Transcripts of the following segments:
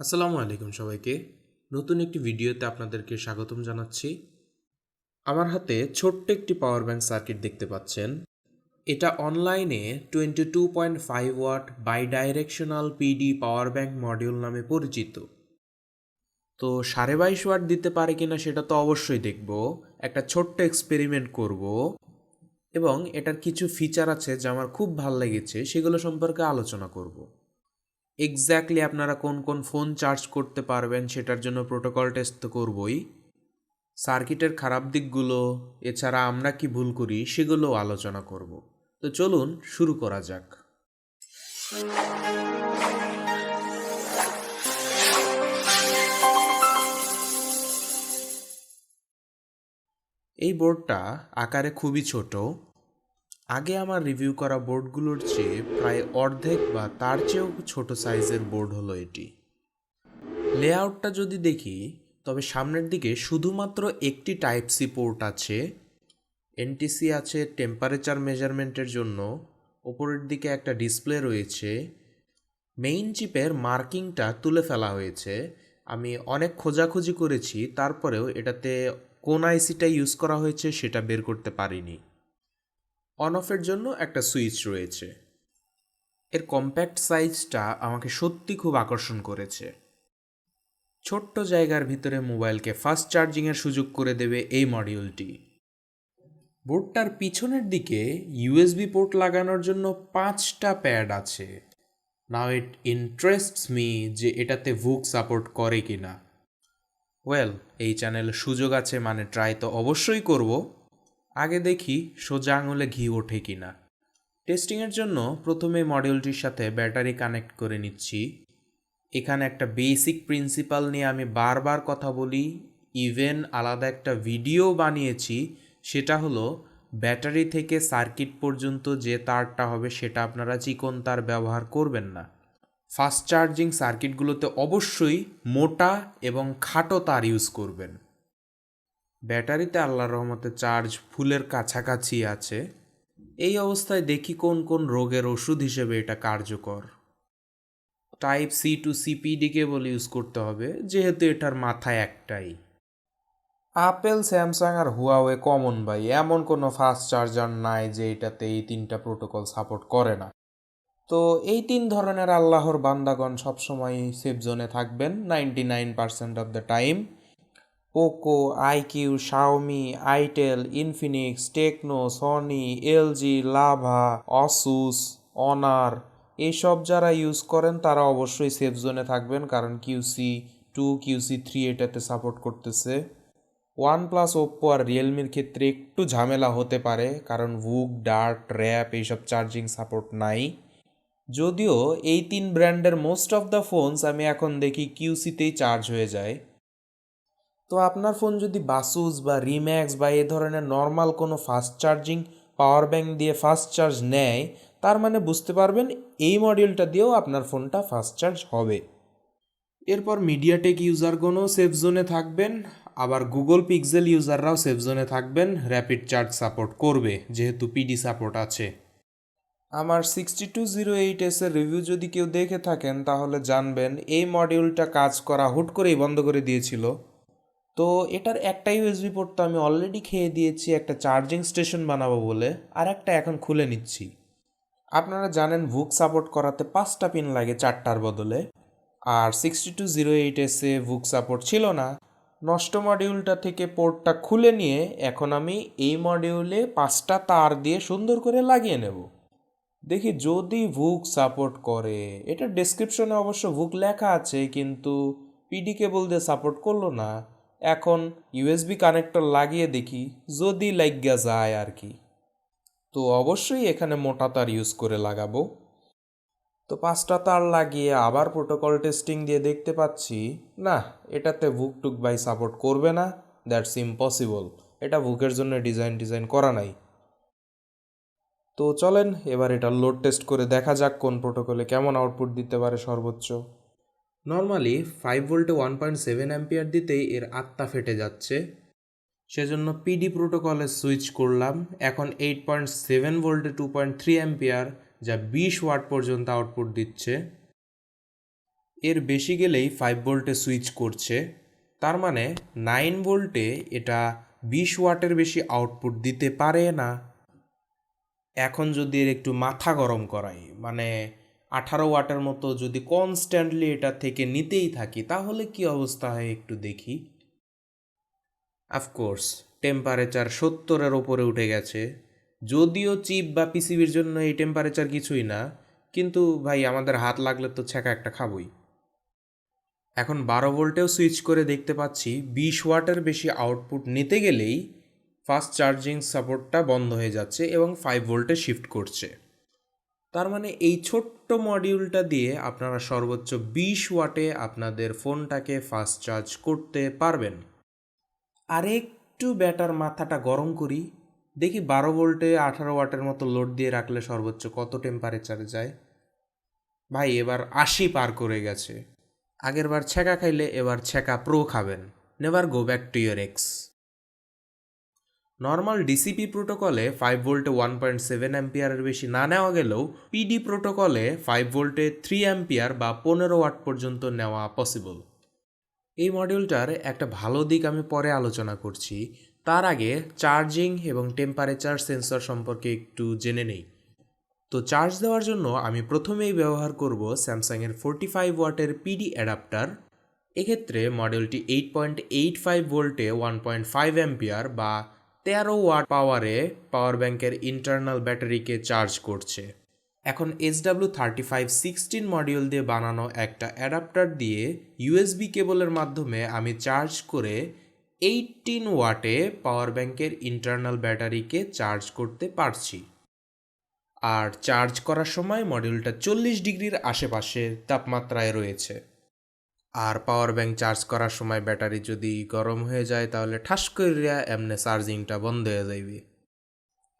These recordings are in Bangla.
আসসালামু আলাইকুম সবাইকে। নতুন একটি ভিডিওতে আপনাদেরকে স্বাগতম জানাচ্ছি। আমার হাতে ছোট্ট একটি পাওয়ার ব্যাংক সার্কিট দেখতে পাচ্ছেন। এটা অনলাইনে twenty two point five watt bi directional PD power bank module নামে পরিচিত। তো সাড়ে বাইশ ওয়াট দিতে পারে কিনা সেটা তো অবশ্যই দেখব। একটা ছোট্ট এক্সপেরিমেন্ট করব। এবং এটার কিছু ফিচার আছে যা আমার খুব ভালো লেগেছে, সেগুলো সম্পর্কে আলোচনা করব। এক্স্যাক্টলি আপনারা কোন কোন ফোন চার্জ করতে পারবেন সেটার জন্য প্রোটোকল টেস্ট তো করবই। সার্কিটের খারাপ দিকগুলো, এছাড়া আমরা কি ভুল করি সেগুলোও আলোচনা করব। তো চলুন শুরু করা যাক। এই বোর্ডটা আকারে খুবই ছোট। আগে আমার রিভিউ করা বোর্ডগুলোর চেয়ে প্রায় অর্ধেক বা তার চেয়েও ছোট সাইজের বোর্ড হলো এটি। লেআউটটা যদি দেখি, তবে সামনের দিকে শুধুমাত্র একটি টাইপ সি পোর্ট আছে এনটিসি আছে টেম্পারেচার মেজারমেন্টের জন্য। ওপরের দিকে একটা ডিসপ্লে রয়েছে। মেইন চিপের মার্কিংটা তুলে ফেলা হয়েছে। আমি অনেক খোঁজাখুঁজি করেছি, তারপরেও এটাতে কোন আইসিটা ইউজ করা হয়েছে সেটা বের করতে পারিনি। অন অফের জন্য একটা সুইচ রয়েছে। এর কম্প্যাক্ট সাইজটা আমাকে সত্যি খুব আকর্ষণ করেছে। ছোট্ট জায়গার ভিতরে মোবাইলকে ফাস্ট চার্জিংয়ের সুযোগ করে দেবে এই মডিউলটি। বোর্ডটার পিছনের দিকে ইউএসবি পোর্ট লাগানোর জন্য পাঁচটা প্যাড আছে। নাও ইট ইন্টারেস্টস মি যে এটাতে ভুক সাপোর্ট করে কিনা। ওয়েল, এই চ্যানেলে সুযোগ আছে মানে ট্রাই তো অবশ্যই করব। আগে দেখি সোজা আঙুলে ঘি ওঠে কি না টেস্টিংয়ের জন্য প্রথমে মডিউলটির সাথে ব্যাটারি কানেক্ট করে নিচ্ছি। এখানে একটা বেসিক প্রিন্সিপাল নিয়ে আমি বারবার কথা বলি। ইভেন আলাদা একটা ভিডিও বানিয়েছি, সেটা হলো ব্যাটারি থেকে সার্কিট পর্যন্ত যে তারটা হবে সেটা আপনারা চিকন তার ব্যবহার করবেন না। ফাস্ট চার্জিং সার্কিটগুলোতে অবশ্যই মোটা এবং খাটো তার ইউজ করবেন। ব্যাটারিতে আল্লাহর রহমতে চার্জ ফুলের কাছাকাছি আছে। এই অবস্থায় দেখি কোন কোন রোগের ওষুধ হিসেবে এটা কার্যকর। Type C to C PD cable use করতে হবে, যেহেতু এটার মাথায় একটাই। আপেল স্যামসাং আর হুয়াওয়ে কমন ভাই, এমন কোনো ফাস্ট চার্জার নাই যে এটাতে এই তিনটা প্রোটোকল সাপোর্ট করে না। তো এই তিন ধরনের আল্লাহর বান্দাগণ সবসময় সেফ জোনে থাকবেন ninety nine percent of the time Poco iQOO Xiaomi itel Infinix Tecno Sony LG Lava Asus Honor এইসব যারা ইউজ করেন, তারা অবশ্যই সেফ জোনে থাকবেন, কারণ কিউসি টু কিউসি থ্রি এটাতে সাপোর্ট করতেছে। ওয়ান প্লাস ওপ্পো আর রিয়েলমির ক্ষেত্রে একটু ঝামেলা হতে পারে, কারণ ভুক ডার্ট র্যাপ এইসব চার্জিং সাপোর্ট নাই। যদিও এই তিন ব্র্যান্ডের মোস্ট অফ দ্য ফোনস আমি এখন দেখি কিউসিতেই চার্জ হয়ে যায়। তো আপনার ফোন যদি বাসুস বা রিম্যাক্স বা এ ধরনের নর্মাল কোনো ফাস্ট চার্জিং পাওয়ার ব্যাঙ্ক দিয়ে ফাস্ট চার্জ নেয়, তার মানে বুঝতে পারবেন এই মডিউলটা দিয়েও আপনার ফোনটা ফাস্ট চার্জ হবে। এরপর মিডিয়াটেক ইউজারগণও সেফ জোনে থাকবেন, আবার গুগল পিক্সেল ইউজাররাও সেফ জোনে থাকবেন র্যাপিড চার্জ সাপোর্ট করবে, যেহেতু পিডি সাপোর্ট আছে। আমার সিক্সটি টু জিরো এইট এসের রিভিউ যদি কেউ দেখে থাকেন, তাহলে জানবেন এই মডিউলটা কাজ করা হুট করেই বন্ধ করে দিয়েছিল। তো এটার একটা ইউএসবি পোর্ট তো আমি অলরেডি খেয়ে দিয়েছি, একটা চার্জিং স্টেশন বানাবো বলে, আর একটা এখন খুলে নিচ্ছি। আপনারা জানেন ভুক সাপোর্ট করাতে পাঁচটা পিন লাগে চারটার বদলে, আর সিক্সটি টু জিরো এইট এসে ভুক সাপোর্ট ছিল না। নষ্ট মডিউলটা থেকে পোর্টটা খুলে নিয়ে এখন আমি এই মডিউলে পাঁচটা তার দিয়ে সুন্দর করে লাগিয়ে নেব। দেখি যদি ভুক সাপোর্ট করে, এটা ডেসক্রিপশনে অবশ্য ভুক লেখা আছে, কিন্তু পিডি কেবল দিয়ে সাপোর্ট করল না। এখন ইউএসবি কানেক্টর লাগিয়ে দেখি, যদি লাগিয়া যায় আর কি। তো অবশ্যই এখানে মোটা তার ইউজ করে লাগাবো। তো পাঁচটা তার লাগিয়ে আবার প্রোটোকল টেস্টিং দিয়ে দেখতে পাচ্ছি, না, এটাতে ভুক টুক বাই সাপোর্ট করবে না দ্যাটস ইম্পসিবল এটা ভুকের জন্য ডিজাইন ডিজাইন করা নাই। তো চলেন, এবার এটা লোড টেস্ট করে দেখা যাক কোন প্রোটোকলে কেমন আউটপুট দিতে পারে সর্বোচ্চ। নর্মালি ফাইভ ভোল্টে ওয়ান পয়েন্ট সেভেন অ্যাম্পিয়ার দিতেই এর আত্মা ফেটে যাচ্ছে। সেজন্য পিডি প্রোটোকলে সুইচ করলাম। এখন এইট পয়েন্ট সেভেন ভোল্টে টু পয়েন্ট থ্রি অ্যাম্পিয়ার যা বিশ ওয়াট পর্যন্ত আউটপুট দিচ্ছে। এর বেশি গেলেই ফাইভ ভোল্টে সুইচ করছে। তার মানে নাইন ভোল্টে এটা বিশ ওয়াটের বেশি আউটপুট দিতে পারে না। এখন যদি এর একটু মাথা গরম করাই মানে আঠারো ওয়াটের মতো যদি কনস্ট্যান্টলি এটা থেকে নিতেই থাকি, তাহলে কি অবস্থা হয় একটু দেখি? অফকোর্স টেম্পারেচার সত্তরের ওপরে উঠে গেছে। যদিও চিপ বা পিসিবির জন্য এই টেম্পারেচার কিছুই না, কিন্তু ভাই আমাদের হাত লাগলে তো ছ্যাঁকা একটা খাবই। এখন বারো ভোল্টেও সুইচ করে দেখতে পাচ্ছি, বিশ ওয়াটের বেশি আউটপুট নিতে গেলেই ফাস্ট চার্জিং সাপোর্টটা বন্ধ হয়ে যাচ্ছে এবং ফাইভ ভোল্টে শিফট করছে। তার মানে এই ছোট্ট মডিউলটা দিয়ে আপনারা সর্বোচ্চ বিশ ওয়াটে আপনাদের ফোনটাকে ফাস্ট চার্জ করতে পারবেন। আর একটু ব্যাটার মাথাটা গরম করি। দেখি বারো ভোল্টে আঠারো ওয়াটের মতো লোড দিয়ে রাখলে সর্বোচ্চ কত টেম্পারেচারে যায়? ভাই, এবার আশি পার করে গেছে। আগের বার ছ্যাঁকা খাইলে এবার ছ্যাঁকা প্রো খাবেন। Never go back to your ex normal DCP প্রোটোকলে five ভোল্টে ওয়ান পয়েন্ট সেভেন অ্যাম্পিয়ারের বেশি না নেওয়া গেলেও পিডি প্রোটোকলে ফাইভ ভোল্টে থ্রি অ্যাম্পিয়ার বা পনেরো ওয়াট পর্যন্ত নেওয়া পসিবল এই মডিউলটার একটা ভালো দিক আমি পরে আলোচনা করছি। তার আগে চার্জিং এবং টেম্পারেচার সেন্সর সম্পর্কে একটু জেনে নেই। তো চার্জ দেওয়ার জন্য আমি প্রথমেই ব্যবহার করব স্যামসাংয়ের ফোরটি ফাইভ ওয়াটের পিডি অ্যাডাপ্টার এক্ষেত্রে মডেলটি এইট পয়েন্ট এইট ফাইভ ভোল্টে ওয়ান পয়েন্ট ফাইভ অ্যাম্পিয়ার বা তেরো ওয়াট পাওয়ারে পাওয়ার ব্যাংকের ইন্টারনাল ব্যাটারিকে চার্জ করছে। এখন HW thirty five sixteen module দিয়ে বানানো একটা অ্যাডাপ্টার দিয়ে ইউএসবি কেবলের মাধ্যমে আমি চার্জ করে এইটিন ওয়াটে পাওয়ার ব্যাংকের ইন্টারনাল ব্যাটারিকে চার্জ করতে পারছি। আর চার্জ করার সময় মডিউলটা চল্লিশ ডিগ্রির আশেপাশে তাপমাত্রায় রয়েছে। আর পাওয়ার ব্যাংক চার্জ করার সময় ব্যাটারি যদি গরম হয়ে যায়, তাহলে ঠাস করিয়া এমনে চার্জিংটা বন্ধ হয়ে যাইবে।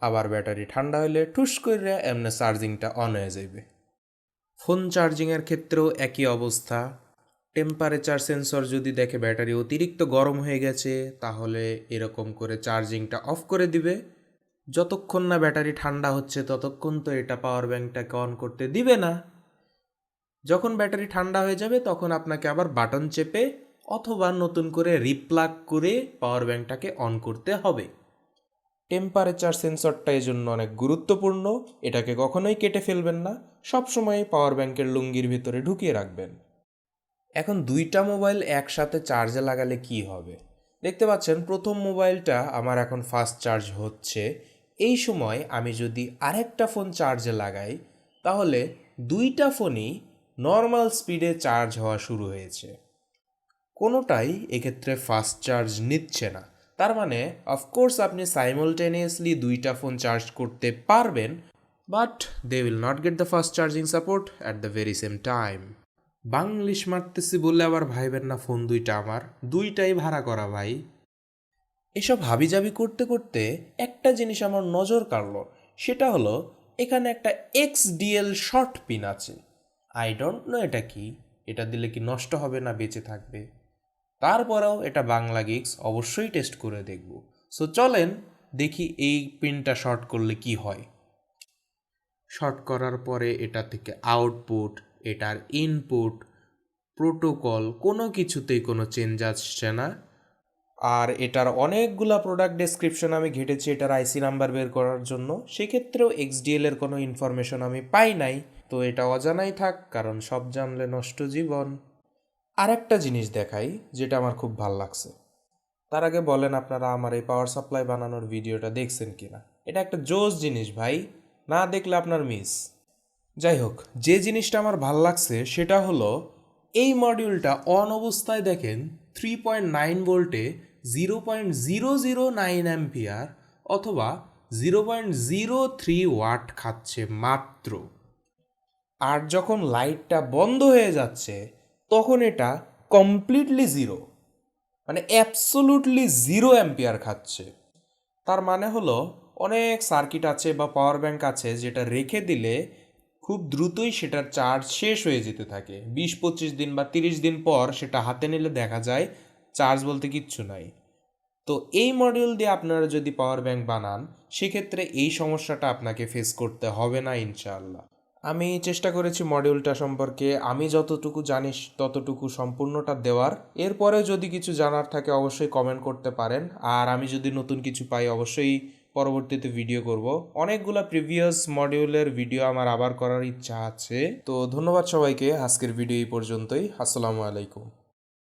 আবার ব্যাটারি ঠান্ডা হলে ঠুস করিয়া এমনে চার্জিংটা অন হয়ে যাইবে। ফোন চার্জিংয়ের ক্ষেত্রেও একই অবস্থা। টেম্পারেচার সেন্সর যদি দেখে ব্যাটারি অতিরিক্ত গরম হয়ে গেছে, তাহলে এরকম করে চার্জিংটা অফ করে দিবে। যতক্ষণ না ব্যাটারি ঠান্ডা হচ্ছে, ততক্ষণ তো এটা পাওয়ার ব্যাংকটাকে অন করতে দিবে না। যখন ব্যাটারি ঠান্ডা হয়ে যাবে, তখন আপনাকে আবার বাটন চেপে অথবা নতুন করে রিপ্লাগ করে পাওয়ার ব্যাংকটাকে অন করতে হবে। টেম্পারেচার সেন্সরটা এই জন্য অনেক গুরুত্বপূর্ণ। এটাকে কখনোই কেটে ফেলবেন না। সবসময় পাওয়ার ব্যাংকের লুঙ্গির ভিতরে ঢুকিয়ে রাখবেন। এখন দুইটা মোবাইল একসাথে চার্জে লাগালে কি হবে? দেখতে পাচ্ছেন, প্রথম মোবাইলটা আমার এখন ফাস্ট চার্জ হচ্ছে। এই সময় আমি যদি আরেকটা ফোন চার্জে লাগাই, তাহলে দুইটা ফোনই নর্মাল স্পিডে চার্জ হওয়া শুরু হয়েছে। কোনোটাই এক্ষেত্রে ফাস্ট চার্জ নিচ্ছে না। তার মানে অফকোর্স আপনি সাইমultaneously দুইটা ফোন চার্জ করতে পারবেন but they will not get the fast charging support at the very same time Banglish মারতেছি বললে আবার ভাইবেন না ফোন দুইটা আমার। দুইটাই ভাড়া করা ভাই। এসব হাবিজাবি করতে করতে একটা জিনিস আমার নজর কাড়লো, সেটা হলো, এখানে একটা এক্স ডিএল শর্ট পিন আছে। আই ডোন্ট নো এটা কি। এটা দিলে কি নষ্ট হবে না বেঁচে থাকবে? তারপরেও এটা বাংলা গিক্স অবশ্যই টেস্ট করে দেখব। সো চলেন দেখি এই পিনটা শর্ট করলে কি হয়। শর্ট করার পরে এটা থেকে আউটপুট এটার ইনপুট প্রোটোকল কোনো কিছুতেই কোনো চেঞ্জ আসছে না। আর এটার অনেকগুলা প্রোডাক্ট ডেসক্রিপশন আমি ঘেটেছি এটার আইসি নাম্বার বের করার জন্য। সেক্ষেত্রেও এক্সডিএল এর কোনো ইনফরমেশন আমি পাই নাই। তো এটা অজানাই থাক, কারণ সব জানলে নষ্ট জীবন। আর একটা জিনিস দেখাই, যেটা আমার খুব ভালো লাগছে। তার আগে বলেন আপনারা আমার এই পাওয়ার সাপ্লাই বানানোর ভিডিওটা দেখছেন কিনা। এটা একটা জোস জিনিস ভাই, না দেখলে আপনার মিস যাই হোক, যে জিনিসটা আমার ভালো লাগছে, সেটা হলো এই মডিউলটা অন অবস্থায় দেখেন থ্রি পয়েন্ট নাইন ভোল্টে zero point zero zero nine ampere অথবা zero point zero three watt খাচ্ছে মাত্র। আর যখন লাইটটা বন্ধ হয়ে যাচ্ছে, তখন এটা কমপ্লিটলি জিরো মানে অ্যাবসোলুটলি জিরো অ্যাম্পিয়ার খাচ্ছে। তার মানে হলো, অনেক সার্কিট আছে বা পাওয়ার ব্যাংক আছে যেটা রেখে দিলে খুব দ্রুতই সেটার চার্জ শেষ হয়ে যেতে থাকে। বিশ, পঁচিশ দিন বা তিরিশ দিন পর সেটা হাতে নিলে দেখা যায় চার্জ বলতে কিচ্ছু নাই। তো এই মডিউল দিয়ে আপনারা যদি পাওয়ার ব্যাংক বানান, সেক্ষেত্রে এই সমস্যাটা আপনাকে ফেস করতে হবে না, ইনশাআল্লাহ। আমি চেষ্টা করেছি মডিউলটা সম্পর্কে। আমি যতটুকু জানি ততটুকু সম্পূর্ণটা দেওয়ার। এরপরে যদি কিছু জানার থাকে অবশ্যই কমেন্ট করতে পারেন। আর আমি যদি নতুন কিছু পাই অবশ্যই পরবর্তীতে ভিডিও করব। অনেকগুলা প্রিভিয়াস মডিউলের ভিডিও আমার আবার করার ইচ্ছা আছে। তো ধন্যবাদ সবাইকে। আজকের ভিডিও এই পর্যন্তই। আসসালামু আলাইকুম।